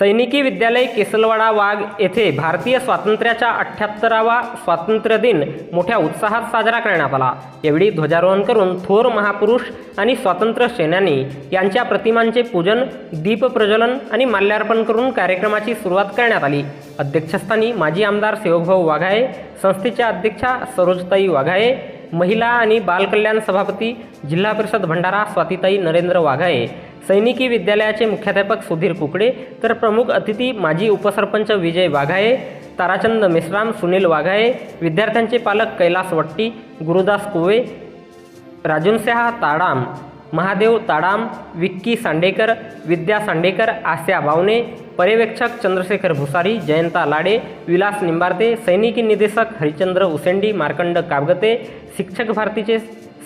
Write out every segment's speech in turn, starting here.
सैनिकी विद्यालय केसलवाडा वाघ येथे भारतीय स्वातंत्र्याच्या अठ्ठ्याहत्तरावा स्वातंत्र्य दिन मोठ्या उत्साहात साजरा करण्यात आला. यावेळी ध्वजारोहण करून थोर महापुरुष आणि स्वातंत्र्य सेनानी यांच्या प्रतिमांचे पूजन दीपप्रज्वलन आणि माल्यार्पण करून कार्यक्रमाची सुरुवात करण्यात आली. अध्यक्षस्थानी माजी आमदार सेवकभाऊ वाघाळे संस्थेच्या अध्यक्षा सरोजताई वाघाळे महिला आणि बालकल्याण सभापती जिल्हा परिषद भंडारा स्वातीताई नरेंद्र वाघाळे सैनिकी विद्यालयाचे मुख्याध्यापक सुधीर कुकडे तर प्रमुख अतिथी माजी उपसरपंच विजय वाघाये ताराचंद मेश्राम सुनील वाघाये विद्यार्थ्यांचे पालक कैलास वट्टी गुरुदास कुवे राजुनस्याह ताडाम महादेव ताडाम विक्की सांडेकर विद्या सांडेकर आस्या बावणे पर्यवेक्षक चंद्रशेखर भुसारी जयंता लाडे विलास निंबारते सैनिकी निदेशक हरिचंद्र उसेंडी मार्कंड काबगते शिक्षक भारतीचे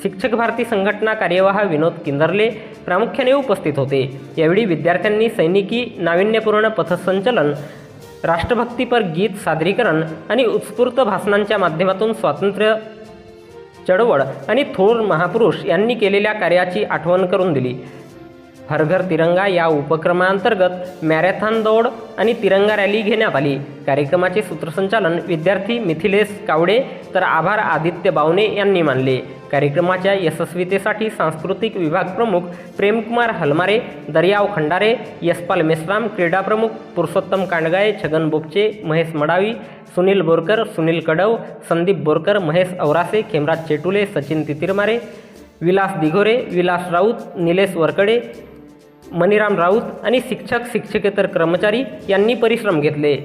शिक्षक भारती संघटना कार्यवाह विनोद किंदरले प्रामुख्याने उपस्थित होते. यावेळी विद्यार्थ्यांनी सैनिकी नाविन्यपूर्ण पथसंचलन राष्ट्रभक्तीपर गीत सादरीकरण आणि उत्स्फूर्त भाषणांच्या माध्यमातून स्वातंत्र्य चळवळ आणि थोर महापुरुष यांनी केलेल्या कार्याची आठवण करून दिली. हर घर तिरंगा या उपक्रमांतर्गत मॅरेथॉन दौड आणि तिरंगा रॅली घेण्यात आली. कार्यक्रमाचे सूत्रसंचालन विद्यार्थी मिथिलेश कावडे तर आभार आदित्य बावणे यांनी मानले. कार्यक्रमाच्या यशस्वीतेसाठी सांस्कृतिक विभाग प्रमुख प्रेमकुमार हलमारे दर्याव खंडारे यशपाल मेश्राम क्रीडा प्रमुख पुरुषोत्तम कांडगाळे छगन बोपचे महेश मडावी सुनील बोरकर सुनील कडव संदीप बोरकर महेश औरासे खेमराज चेटुले सचिन तितिरमारे विलास दिघोरे विलास राऊत निलेश वरकडे मणिराम राऊत आणि शिक्षक शिक्षकेतर कर्मचारी यांनी परिश्रम घेतले.